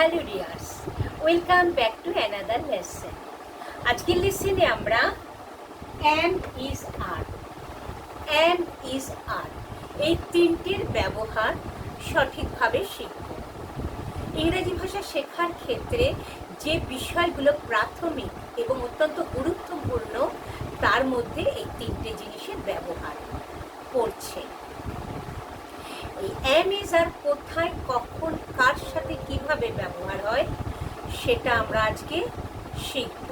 Hello dears welcome back to another lesson আজকের লেসনে আমরা am is R am is আর এই তিনটির ব্যবহার সঠিকভাবে শিখব। ইংরেজি ভাষা শেখার ক্ষেত্রে যে বিষয়গুলো প্রাথমিক এবং অত্যন্ত গুরুত্বপূর্ণ, তার মধ্যে এই তিনটে জিনিসের ব্যবহার পড়ছে। এই ইজ আর কোথায়, কখন, কার সাথে কীভাবে ব্যবহার হয়, সেটা আমরা আজকে শিখব।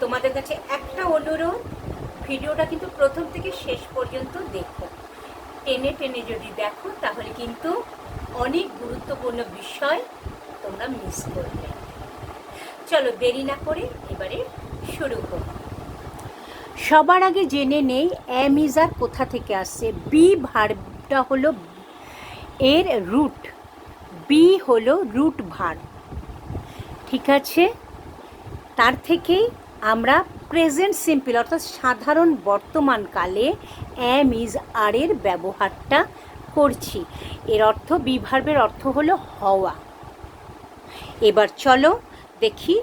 তোমাদের কাছে একটা অনুরোধ, ভিডিওটা কিন্তু প্রথম থেকে শেষ পর্যন্ত দেখো। টেনে টেনে যদি দেখো, তাহলে কিন্তু অনেক গুরুত্বপূর্ণ বিষয় তোমরা মিস করবে। চলো দেরি না করে এবারে শুরু করো। সবার আগে জেনে নেই, অ্যামিজার কোথা থেকে আসছে? বি ভার্বটা হলো এর রুট বি হলো রুট ভার্ব ঠিক আছে? তার থেকেই আমরা প্রেজেন্ট সিম্পল অর্থাৎ সাধারণ বর্তমান কালে অ্যাম ইজ আর এর ব্যবহারটা করছি। এর অর্থ বিভার্বের অর্থ হলো হওয়া। এবার চলো দেখি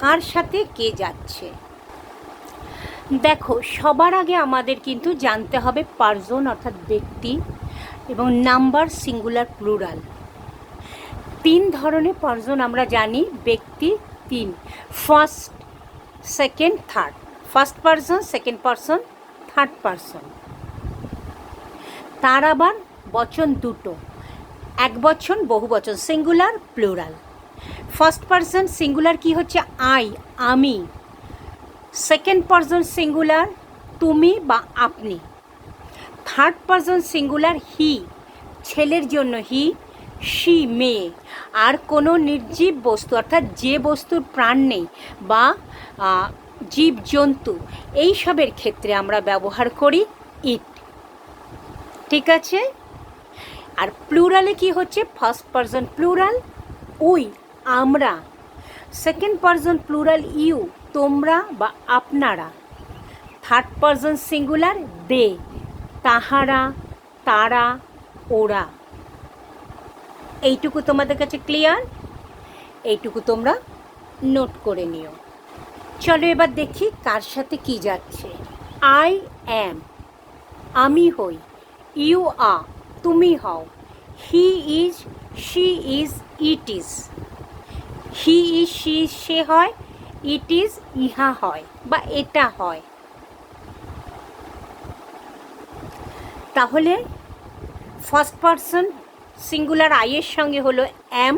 কার সাথে কে যাচ্ছে। দেখো, সবার আগে আমাদের কিন্তু জানতে হবে পার্জন অর্থাৎ ব্যক্তি এবং নাম্বার, সিঙ্গুলার, প্লুরাল। তিন ধরনের পার্জন আমরা জানি, ব্যক্তি তিন। First, second, third. First person, second person, third person. তার আবার বচন দুটো। এক বচন, বহু বচন, singular, plural. First person, singular কি হচ্ছে? আই, আমি। সেকেন্ড পার্সন, সিঙ্গুলার, তুমি বা আপনি। থার্ড পার্সন সিঙ্গুলার হি ছেলের জন্য হি সি মেয়ে আর কোনো নির্জীব বস্তু, অর্থাৎ যে বস্তুর প্রাণ নেই বা জীব জন্তু এইসবের ক্ষেত্রে আমরা ব্যবহার করি ইট ঠিক আছে? আর প্লুরালে কি হচ্ছে? ফার্স্ট পার্সন প্লুরাল উই, আমরা। সেকেন্ড পার্সন প্লুরাল ইউ তোমরা বা আপনারা। থার্ড পার্সন সিঙ্গুলার দে তাহারা, তারা, ওরা। এইটুকু তোমাদের কাছে ক্লিয়ার এইটুকু তোমরা নোট করে নিও। চলো এবার দেখি কার সাথে কি যাচ্ছে। আই অ্যাম আমি হই ইউ আ তুমি হও। He is she is it is he is she সে হয় ইট ইজ ইহা হয় বা এটা হয়। তাহলে ফার্স্ট পার্সন সিঙ্গুলার আইয়ের সঙ্গে হলো অ্যাম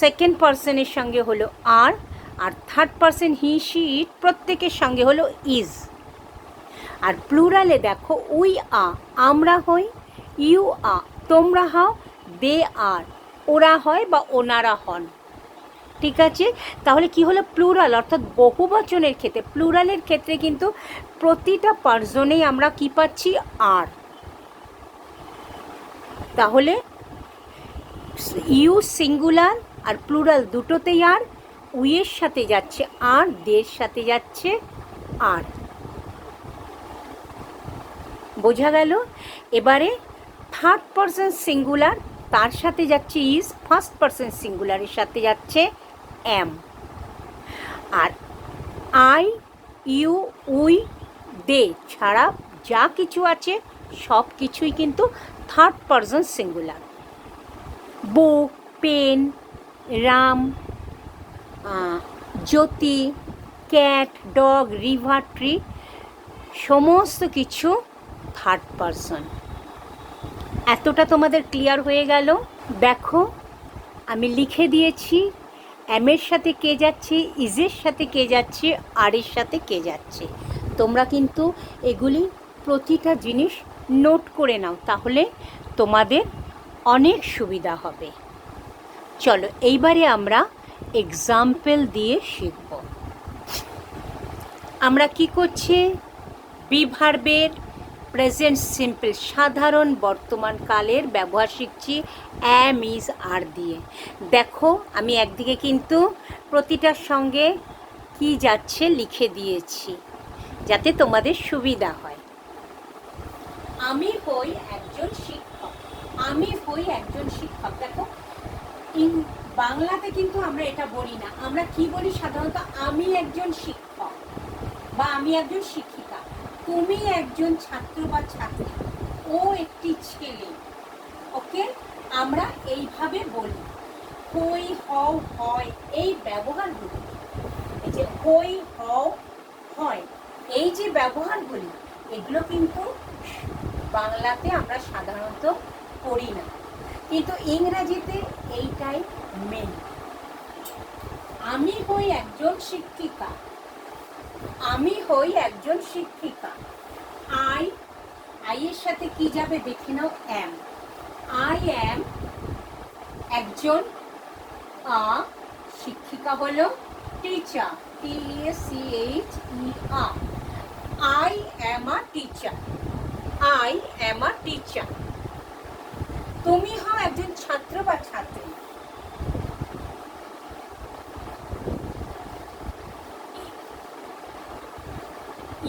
সেকেন্ড পার্সনের সঙ্গে হলো are R third person he she it প্রত্যেকের সঙ্গে হলো ইজ আর প্লুরালে দেখো উই আ আমরা হই ইউ আ তোমরা হও দে আর ওরা হয় বা ওনারা হন। ঠিক আছে? তাহলে কি হলো প্লুরাল অর্থাৎ বহু বচনের ক্ষেত্রে প্লুরালের ক্ষেত্রে কিন্তু প্রতিটা পার্সনেই আমরা কি পাচ্ছি? আর তাহলে ইউ সিঙ্গুলার আর প্লুরাল দুটোতেই আর উইয়ের সাথে যাচ্ছে আর দের সাথে যাচ্ছে আর। বোঝা গেল? এবারে থার্ড পার্সন সিঙ্গুলার তার সাথে যাচ্ছে ইজ ফার্স্ট পার্সন সিঙ্গুলারের সাথে যাচ্ছে এম আর আই ইউ উই দে ছাড়া যা কিছু আছে সব কিছুই কিন্তু third person singular book pen Ram Jyoti cat dog river tree সমস্ত কিছু থার্ড পার্সন এতটা তোমাদের ক্লিয়ার হয়ে গেল? দেখো, আমি লিখে দিয়েছি এমের সাথে কে যাচ্ছে ইজের সাথে কে যাচ্ছে আরের সাথে কে যাচ্ছে। তোমরা কিন্তু এগুলি প্রতিটা জিনিস নোট করে নাও, তাহলে তোমাদের অনেক সুবিধা হবে। চলো, এইবারে আমরা এক্সাম্পল দিয়ে শিখব। আমরা কি করছি? বিভার্বের প্রেজেন্ট সিম্পল সাধারণ বর্তমান কালের ব্যবহার শিখছি। অ্যাম ইজ আর দিয়ে। দেখো, আমি একদিকে কিন্তু প্রতিটার সঙ্গে কি যাচ্ছে লিখে দিয়েছি, যাতে তোমাদের সুবিধা হয়। আমি হই একজন শিক্ষক। আমি হই একজন শিক্ষক। দেখো ইন বাংলাতে কিন্তু আমরা এটা বলি না। আমরা কি বলি সাধারণত? আমি একজন শিক্ষক বা আমি একজন শিক্ষিকা। তুমি একজন ছাত্র বা ছাত্রী। ও একটি ছেলে। ওকে আমরা এইভাবে বলি। হই, হও, হয়, এই ব্যবহারগুলো। এই যে হই, হও, হয়, এই যে ব্যবহারগুলি, এগুলো কিন্তু বাংলাতে আমরা সাধারণত করি না। কিন্তু ইংরেজিতে এইটাই মেন আমি হই একজন শিক্ষিকা। আমি হই একজন শিক্ষিকা। আই আই এর সাথে কি যাবে দেখে নাও অ্যাম আই অ্যাম একজন, আ, শিক্ষিকা হলো teacher T C H E R I am a teacher I am a teacher তুমি হও একজন ছাত্র বা ছাত্রী।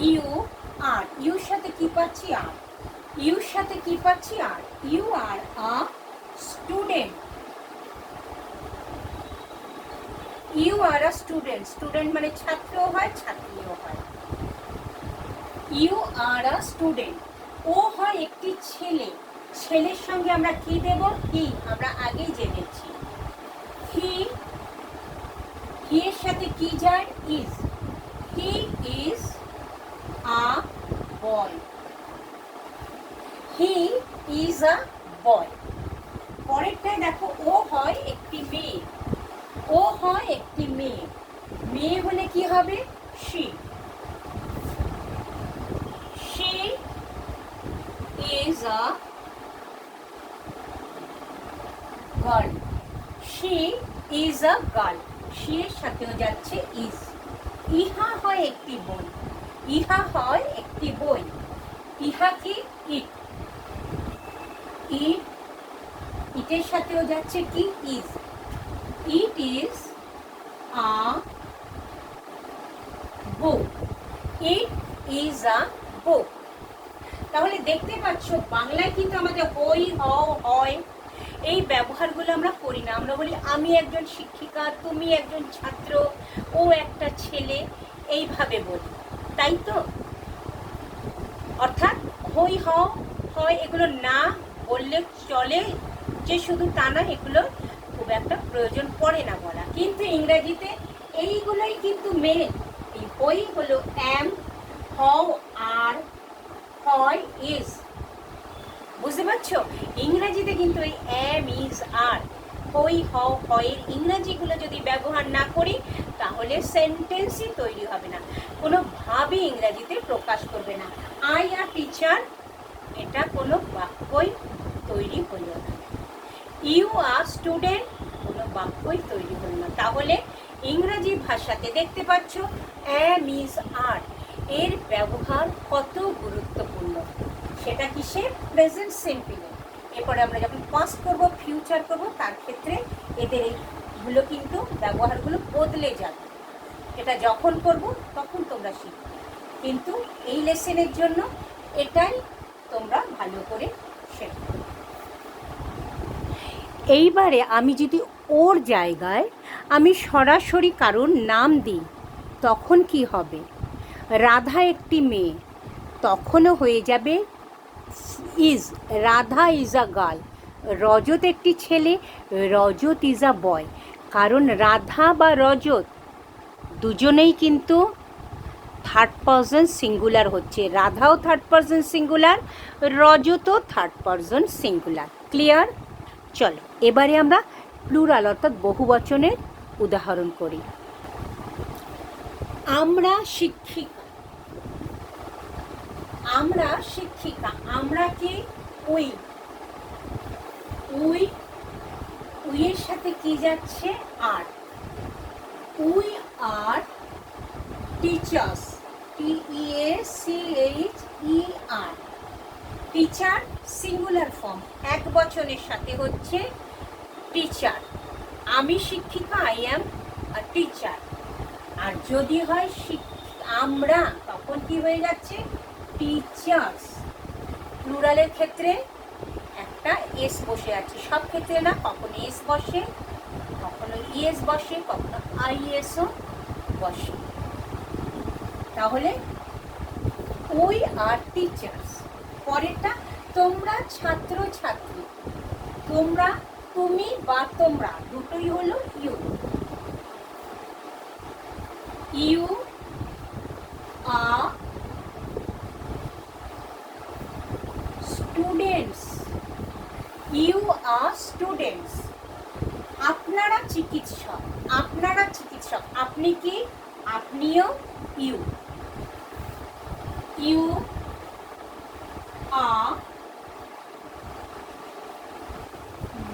ইউ আর ইউর সাথে কি পাচ্ছি আর? ইউর সাথে কি পাচ্ছি are? You are a student you are a student student মানে ছাত্রও হয়, ছাত্রীও হয়। ইউ আর আ স্টুডেন্ট ও হয় একটি ছেলে। ছেলের সঙ্গে আমরা কি দেব? হি আমরা আগেই জেনেছি। হি হি এর সাথে কি যায়? Is he is a boy he is a boy পরেরটায় দেখো, ও হয় একটি মেয়ে। ও হয় একটি মেয়ে। মেয়ে হলে কি হবে? She she is a girl she is a girl she এর সাথেও যাচ্ছে ইজ ইহা হয় একটি বই। ইহা হয় একটি বই। ইহা কি ইট ইট ইটের সাথেও যাচ্ছে কি? Is it is a book it is a book তাহলে দেখতে পাচ্ছ, বাংলায় কিন্তু আমাদের হই, হও, হয় এই ব্যবহারগুলো আমরা করি না। আমরা বলি, আমি একজন শিক্ষিকা, তুমি একজন ছাত্র, ও একটা ছেলে। এইভাবে বলি। তাই তো? অর্থাৎ হই, হও, হয় এগুলো না বললে চলে, যে শুধু তা না, এগুলো খুব একটা প্রয়োজন পড়ে না বলা। কিন্তু ইংরেজিতে এইগুলোই কিন্তু মেন এই হই হলো অ্যাম হও আর হয় ইজ বুঝতে পারছ? ইংরেজিতে কিন্তু এই অ্যাম ইজ আর হই, হও, হয়ের ইংরেজিগুলো যদি ব্যবহার না করি, তাহলে সেন্টেন্সই তৈরি হবে না। কোনোভাবেই ইংরেজিতে প্রকাশ করবে না। আই আর টিচার এটা কোনো বাক্যই তৈরি হলো না। ইউ আর স্টুডেন্ট কোনো বাক্যই তৈরি হলো না। তাহলে ইংরেজি ভাষাতে দেখতে পাচ্ছ অ্যাম ইজ আর এর ব্যবহার কত গুরুত্বপূর্ণ? সেটা কিসে? প্রেজেন্ট সিম্পলে এরপরে আমরা যখন পাস্ট করব ফিউচার করব, তার ক্ষেত্রে এদের এইগুলো কিন্তু ব্যবহারগুলো বদলে যাবে। এটা যখন করব, তখন তোমরা শিখবে। কিন্তু এই লেসেনের জন্য এটাই তোমরা ভালো করে শেখো। এইবারে আমি যদি ওর জায়গায় আমি সরাসরি কারোর নাম দিই, তখন কি হবে? রাধা একটি মেয়ে। তখনও হয়ে যাবে is, Radha is a girl. Rajat একটি ছেলে, রজত ইজ আ বয়। কারণ রাধা বা রজত দুজনেই কিন্তু থার্ড পারসন সিঙ্গুলার হচ্ছে। রাধাও থার্ড পারসন সিঙ্গুলার রজতও থার্ড পারসন সিঙ্গুলার ক্লিয়ার চলো, এবারে আমরা প্লুরাল অর্থাৎ বহু বচনের উদাহরণ করি। আমরা শিক্ষিকা। আমরা শিক্ষিকা, আমরা কি উই? উই, উইয়ের সাথে কি যাচ্ছে? Are. We are teachers T E A C H E R teacher singular form, এক বচনের সাথে হচ্ছে টিচার। আমি শিক্ষিকা, আই অ্যাম টিচার। আর যদি হয় আমরা, তখন কি হয়ে যাচ্ছে? টিচার্স প্লুরালের ক্ষেত্রে একটা এস বসে আছে। সব ক্ষেত্রে না, কখন এস বসে, কখনো ইএস বসে, কখনো আইএসও বসে। তাহলে ওই আর টিচার্স পরেরটা, তোমরা ছাত্র ছাত্রী তোমরা, তুমি বা তোমরা, দুটোই হলো you you are students you are students আপনারা চিকিৎসক আপনারা চিকিৎসক, আপনি কি? আপনিও you you are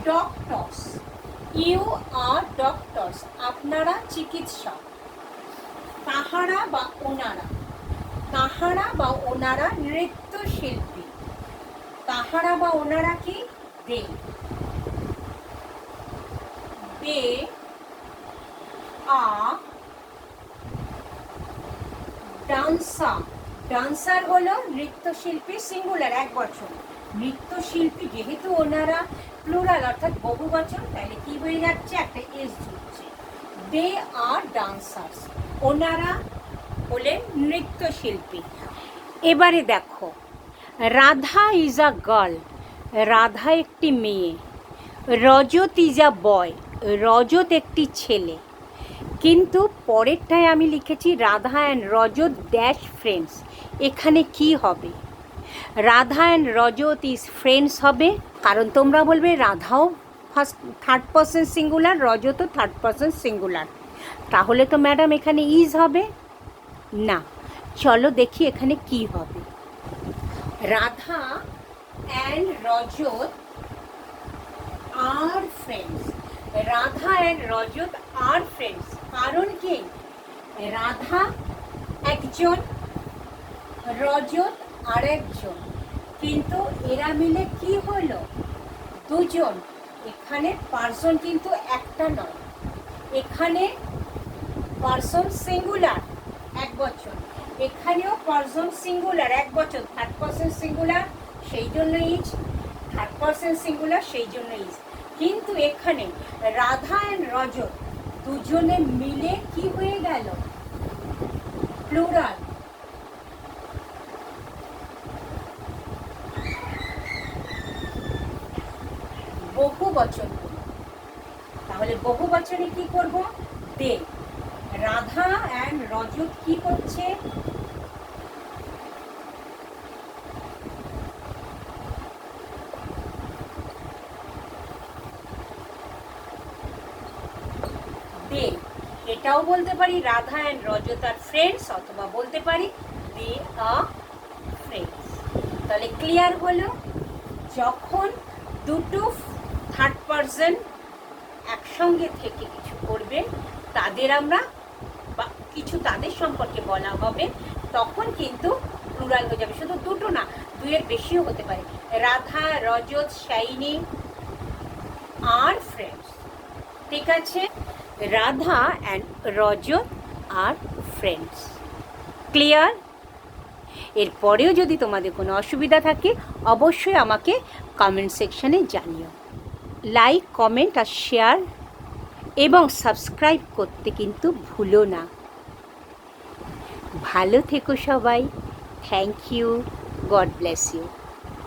doctors you are doctors আপনারা চিকিৎসক। তাহারা বা ওনারা, তাহারা বা ওনারা নৃত্যশিল্পী। তাহারা বা ওনারা কি? দে দে আর ডান্সার ডান্সার হলো নৃত্যশিল্পী সিঙ্গুলার এক বছর। নৃত্যশিল্পী যেহেতু ওনারা প্লুরাল অর্থাৎ বহু বচন তাহলে কি হয়ে যাচ্ছে? একটা এস জুড়ছে দে আর ডান্সার্স ওনারা হলেন নৃত্যশিল্পী। এবারে দেখো, Radha is a girl Radha একটি মেয়ে, রজত ইজ আ বয় রজত একটি ছেলে। কিন্তু পরেরটায় আমি লিখেছি Radha and Rajat dash friends এখানে কি হবে? Radha and Rajat is friends হবে, কারণ তোমরা বলবে রাধাও ফার্স্ট থার্ড পার্সন সিঙ্গুলার রজতও থার্ড পার্সন সিঙ্গুলার তাহলে তো ম্যাডাম এখানে ইজ হবে? না। চলো দেখি এখানে কি হবে। Radha and Rajat are friends Radha and Rajat are friends কারণ কি? রাধা একজন, রজত আর একজন কিন্তু এরা মিলে কি হলো? দুজন। এখানে পার্সন কিন্তু একটা নয়। এখানে পার্সন সিঙ্গুলার এক বছর। এখানেও পার্সন সিঙ্গুলার এক বছর। থার্ড পার্সন সিঙ্গুলার সেই জন্য ইজ থার্ড পার্সন সিঙ্গুলার সেই জন্য ইজ কিন্তু এখানে রাধা অ্যান্ড রজত দুজনে মিলে কি হয়ে গেল? প্লুরাল বহু বচন। তাহলে বহু বচনে কি করব? দে। রাধা অ্যান্ড রজত কি করছে দে এটাও বলতে পারি, Radha and Rajat are friends অথবা বলতে পারি দে আ ফ্রেন্ডস তাহলে ক্লিয়ার হলো, যখন দুটো থার্ড পার্সন একসঙ্গে থেকে কিছু করবে, তাদের আমরা বা কিছু তাদের সম্পর্কে বলা হবে, তখন কিন্তু প্লুরাল হয়ে যাবে। শুধু দুটো না, দুইয়ের বেশিও হতে পারে। রাধা, রজত, শাইনি আর ফ্রেন্ডস ঠিক আছে? Radha and Rajat R friends clear এরপরেও যদি তোমাদের কোনো অসুবিধা থাকে, অবশ্যই আমাকে কমেন্ট সেকশানে জানিও। লাইক কমেন্ট আর শেয়ার এবং সাবস্ক্রাইব করতে কিন্তু ভুলো না। ভালো থেকো সবাই। Thank you God bless you